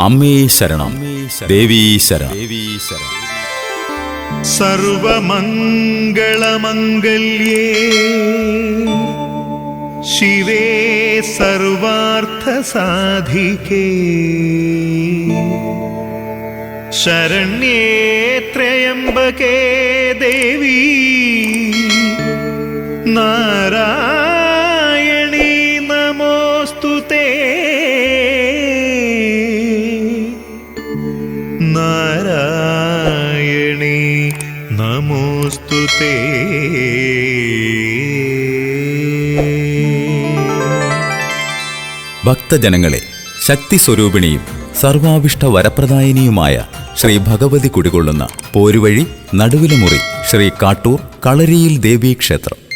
അമ്മേ ശരണം. ദേവീ ശരണം. സർവമംഗളമംഗല്യേ. ശിവേ സർവാർത്ഥസാധികേ ശരണ്യേ ത്രയംബകേ ദേവി. നാരായണീ നാരായണീ നമോസ്തു ഭക്തജനങ്ങളെ ശക്തി സ്വരൂപിണിയും സർവാവിഷ്ട വരപ്രദായനിയുമായ ശ്രീ ഭഗവതി കുടികൊള്ളുന്ന പോരുവഴി നടുവിലുമുറി ശ്രീ കാട്ടൂർ കളരിയിൽ ദേവീ ക്ഷേത്രം